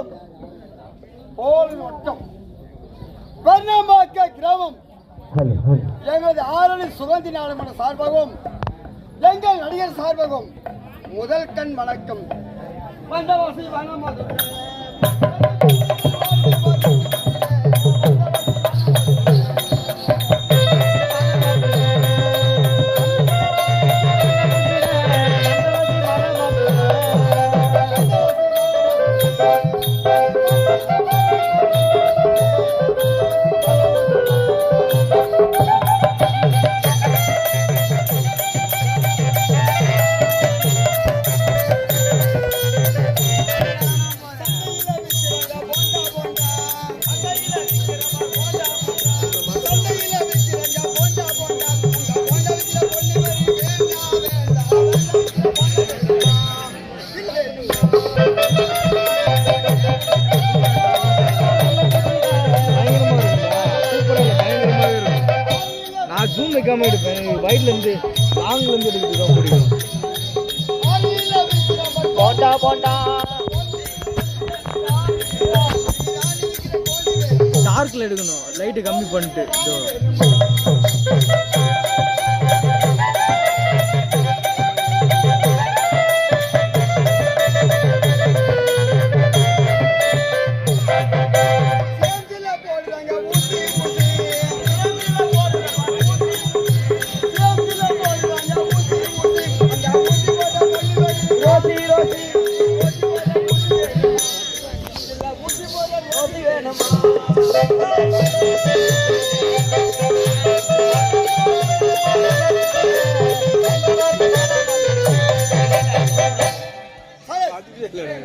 வட்டம் போலி வட்டம் பெருமாக்க கிராமம் எங்களது ஆரணி சுகந்தி நாடகமன்ற சார்பாகவும் எங்கள் நடிகர் சார்பாகவும் முதல் கண் வணக்கம் வந்தவாசி ஜூம் வைக்காம எடுப்பேன். எனக்கு வயிறுல இருந்து லாங்ல இருந்து எடுக்கிறது தான் பிடிக்கும் போட்டா போண்டா டார்க்ல எடுக்கணும். லைட்டு கம்மி பண்ணிட்டு இதோ.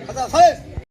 Hazır, hazır.